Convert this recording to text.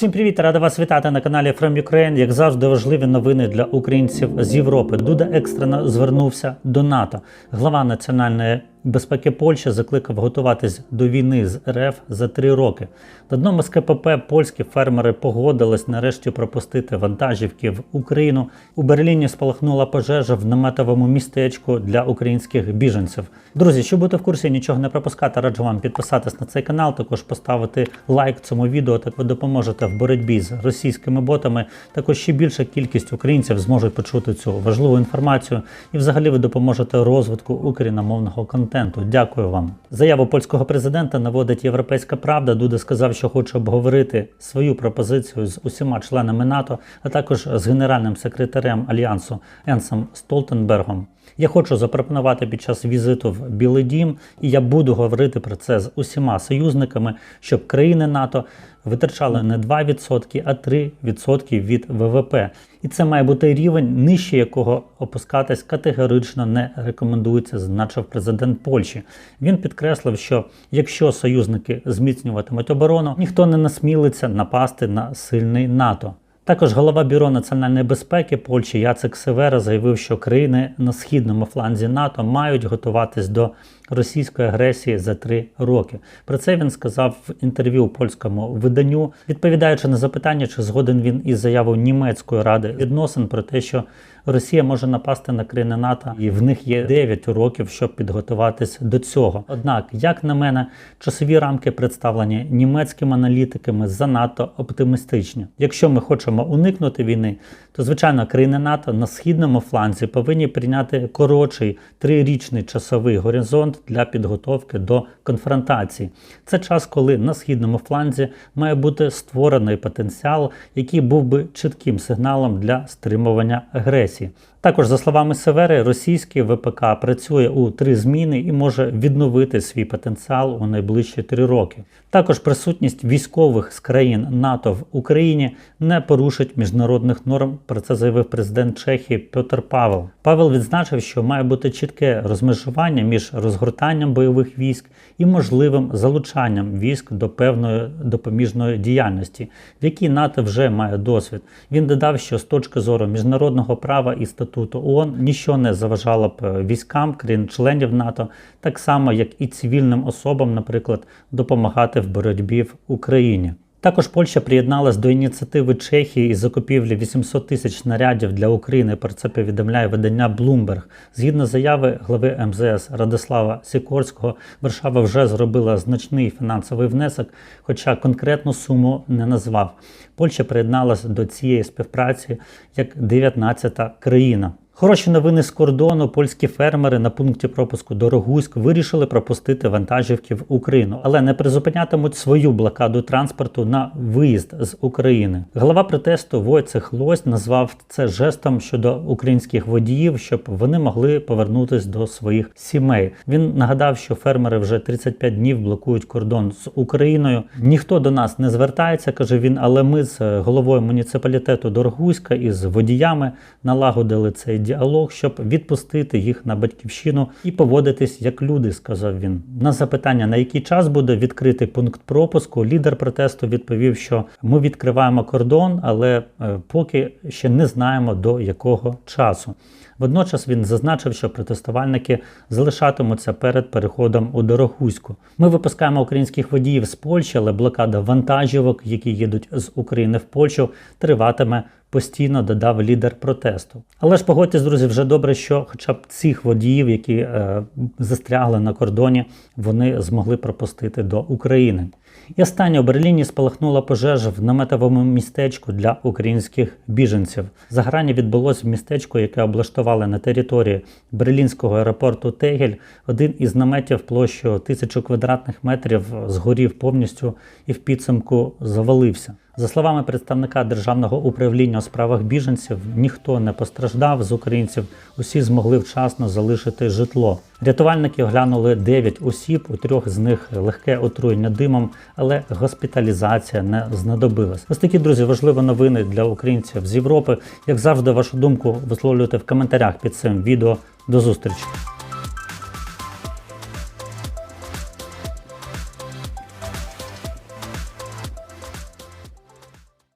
Всім привіт, рада вас вітати на каналі From Ukraine. Як завжди, важливі новини для українців з Європи. Дуда екстрено звернувся до НАТО. Глава національної безпеки Польщі закликав готуватись до війни з РФ за три роки. На одному з КПП польські фермери погодились нарешті пропустити вантажівки в Україну. У Берліні спалахнула пожежа в наметовому містечку для українських біженців. Друзі, щоб бути в курсі, нічого не пропускати, раджу вам підписатись на цей канал, також поставити лайк цьому відео. Так ви допоможете в боротьбі з російськими ботами. Також ще більша кількість українців зможуть почути цю важливу інформацію, і взагалі ви допоможете розвитку україномовного контенту. Дякую вам. Заяву польського президента наводить Європейська Правда. Дуда сказав, що хоче обговорити свою пропозицію з усіма членами НАТО, а також з генеральним секретарем альянсу Енсом Столтенбергом. Я хочу запропонувати під час візиту в Білий Дім, і я буду говорити про це з усіма союзниками, щоб країни НАТО витрачали не 2%, а 3% від ВВП. І це має бути рівень, нижче якого опускатись категорично не рекомендується, зазначив президент Польщі. Він підкреслив, що якщо союзники зміцнюватимуть оборону, ніхто не насмілиться напасти на сильний НАТО. Також голова бюро національної безпеки Польщі Яцек Севера заявив, що країни на східному фланзі НАТО мають готуватись до російської агресії за три роки. Про це він сказав в інтерв'ю польському виданню, відповідаючи на запитання, чи згоден він із заявою німецької ради відносин про те, що Росія може напасти на країни НАТО, і в них є 9 років, щоб підготуватись до цього. Однак, як на мене, часові рамки представлені німецькими аналітиками занадто оптимістичні. Якщо ми хочемо уникнути війни, то звичайно країни НАТО на східному фланзі повинні прийняти коротший трирічний часовий горизонт для підготовки до конфронтації. Це час, коли на східному фланзі має бути створений потенціал, який був би чітким сигналом для стримування агресії. Також, за словами Севери, російський ВПК працює у три зміни і може відновити свій потенціал у найближчі три роки. Також присутність військових з країн НАТО в Україні не порушить міжнародних норм. Про це заявив президент Чехії Петр Павел. Павел відзначив, що має бути чітке розмежування між розгортанням бойових військ і можливим залучанням військ до певної допоміжної діяльності, в якій НАТО вже має досвід. Він додав, що з точки зору міжнародного права і статуту ООН ніщо не заважало б військам країн-членів НАТО, так само як і цивільним особам, наприклад, допомагати в боротьбі в Україні. Також Польща приєдналась до ініціативи Чехії із закупівлі 800 тисяч снарядів для України. Про це повідомляє видання Bloomberg. Згідно заяви глави МЗС Радислава Сікорського, Варшава вже зробила значний фінансовий внесок, хоча конкретну суму не назвав. Польща приєдналась до цієї співпраці як 19-та країна. Хороші новини з кордону. Польські фермери на пункті пропуску Дорогуськ вирішили пропустити вантажівки в Україну, але не призупинятимуть свою блокаду транспорту на виїзд з України. Голова протесту Войцех Лось назвав це жестом щодо українських водіїв, щоб вони могли повернутися до своїх сімей. Він нагадав, що фермери вже 35 днів блокують кордон з Україною. Ніхто до нас не звертається, каже він. Але ми з головою муніципалітету Дорогуська і з водіями налагодили цей діалог, щоб відпустити їх на батьківщину і поводитись як люди, сказав він. На запитання, на який час буде відкритий пункт пропуску, лідер протесту відповів, що ми відкриваємо кордон, але е, поки ще не знаємо до якого часу. Водночас він зазначив, що протестувальники залишатимуться перед переходом у Дорогуську. Ми випускаємо українських водіїв з Польщі, але блокада вантажівок, які їдуть з України в Польщу, триватиме постійно додав лідер протесту. Але ж погодьтесь, друзі, вже добре, що хоча б цих водіїв, які е, застрягли на кордоні, вони змогли пропустити до України. І останнє у Берліні спалахнула пожежа в наметовому містечку для українських біженців. Заграння відбулось в містечку, яке облаштували на території берлінського аеропорту Тегель. Один із наметів площею тисячу квадратних метрів згорів повністю і в підсумку завалився. За словами представника державного управління у справах біженців, ніхто не постраждав з українців, усі змогли вчасно залишити житло. Рятувальники оглянули 9 осіб, у трьох з них легке отруєння димом, але госпіталізація не знадобилась. Ось такі друзі, важливі новини для українців з Європи. Як завжди, вашу думку висловлюйте в коментарях під цим відео. До зустрічі!